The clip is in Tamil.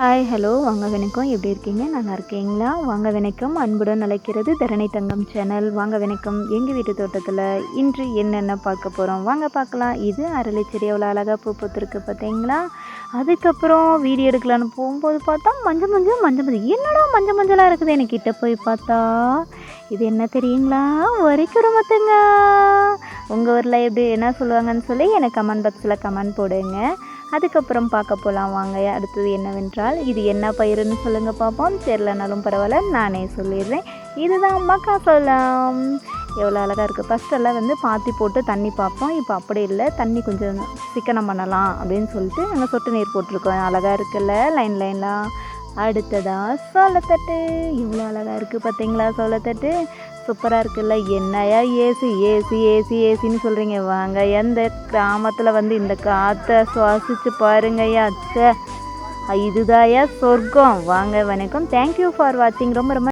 ஹாய் ஹலோ வாங்க வணக்கம். எப்படி இருக்கீங்க? நல்லா இருக்கீங்களா? வாங்க வணக்கம். அன்புடன் அழைக்கிறது தரணி தங்கம் சேனல். வாங்க வணக்கம். எங்கள் வீட்டு தோட்டத்தில் இன்று என்னென்ன பார்க்க போகிறோம் வாங்க பார்க்கலாம். இது அரளி செடி எவ்வளோ அழகாக பூ பூத்துருக்கு பார்த்தீங்களா அதுக்கப்புறம் வீடியோ எடுக்கலான்னு போகும்போது பார்த்தா மஞ்சள் மஞ்சள் மஞ்சள் மஞ்சள் என்னடா மஞ்சள் மஞ்சளாக இருக்குது? எனக்கு கிட்ட போய் பார்த்தா? இது என்ன தெரியுங்களா? வரிக்குடும்பத்துங்க உங்கள் ஊரில் எப்படி என்ன சொல்லுவாங்கன்னு சொல்லி எனக்கு கமெண்ட் பாக்ஸில் கமெண்ட் போடுங்க. அதுக்கப்புறம் பார்க்க போகலாம் வாங்க. அடுத்தது என்னவென்றால் இது என்ன பயிருன்னு சொல்லுங்கள் பார்ப்போம். தெரிலனாலும் பரவாயில்ல நானே சொல்லிடுறேன். இதுதான் மக்காசோளம் எவ்வளோ அழகாக இருக்குது ஃபஸ்ட்டெல்லாம் வந்து பாத்தி போட்டு தண்ணி பார்ப்போம். இப்போ அப்படி இல்லை. தண்ணி கொஞ்சம் சிக்கனம் பண்ணலாம் அப்படின்னு சொல்லிட்டு நாங்கள் சொட்டு நீர் போட்டிருக்கோம். அழகாக இருக்குல்ல லைன் லைன்லாம் அடுத்ததா சோளத்தட்டு. இவ்வளோ அழகாக இருக்குது பார்த்தீங்களா சோளத்தட்டு? சூப்பராக இருக்குல்ல. என்னையா ஏசி ஏசி ஏசி ஏசின்னு சொல்கிறீங்க வாங்க எந்த கிராமத்தில் வந்து இந்த காற்றை சுவாசித்து பாருங்கய்யா அச்சே. இதுதாயா சொர்க்கம். வாங்க வணக்கம். தேங்க்யூ ஃபார் வாட்சிங் ரொம்ப ரொம்ப